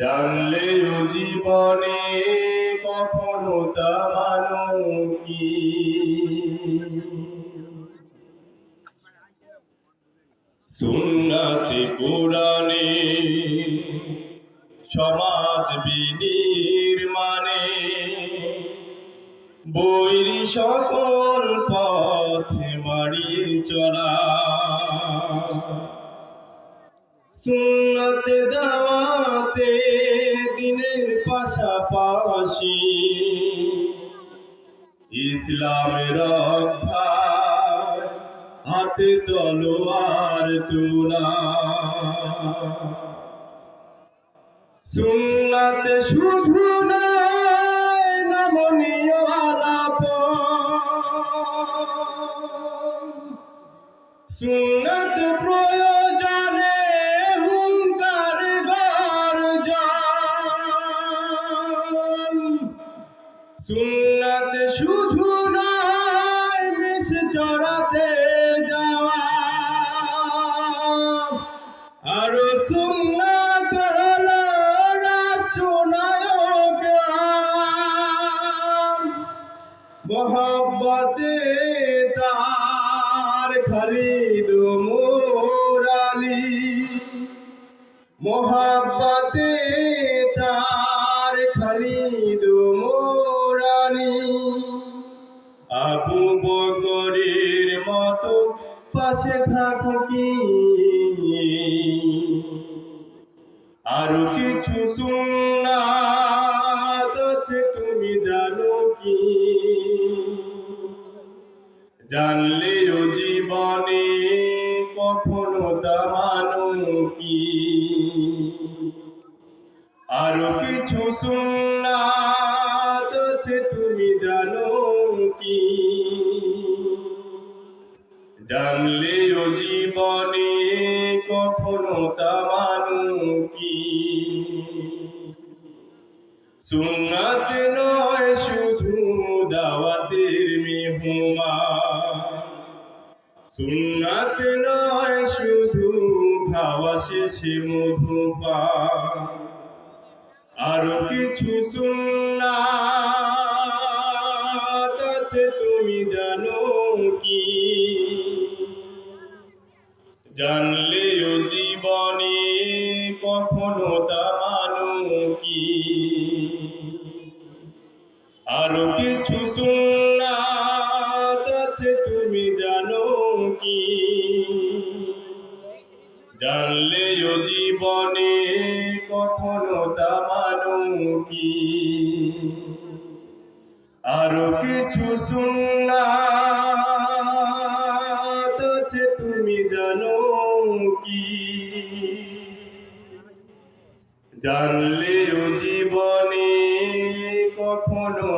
জানলেও জীবনে কখনো তা মানো কি? সুন্নাতে, কোরআনে, সমাজ বিনির্মাণে, বৈরি সকল পথে মারিয়ে চলা। সুন্নতে দাওয়াতে দিনের পাশাপাশি ইসলামের রক্ষা হাতে তলোয়ার তোলা। সুন্নাতে শুধু নয় নমনীয় আলাপ সুন্নত চড়াতে যাওয়া। আর সুন্নত হলো রাষ্ট্রনায়ক মোহব্বতে তার খালিদ মোরালি মোহাব্বতে তার খালিদ মোরানি আবু বকরের মতো পাশে থাকো কি? কিছু আছে, তুমি জানো কি? জানলেও জীবনে কখনো তা মানো কি? আরও কিছু সুন্নাত জানলেও জীবনে কখনো তা মানো কি? সুন্নাত নয়, শুধু দাওয়াতের মেহমান। সুন্নাত নয়, শুধু খাওয়া শেষে মধুপান। আরও কিছু সুন্নাত জানলেও জীবনে কখনো তা মানো কি? আরও কিছু সুন্নাত তুমি জানো কি? জানলেও জীবনে কখনো তা মানো কি? আরও কিছু সুন্নাত জানলেও জীবনে কখনো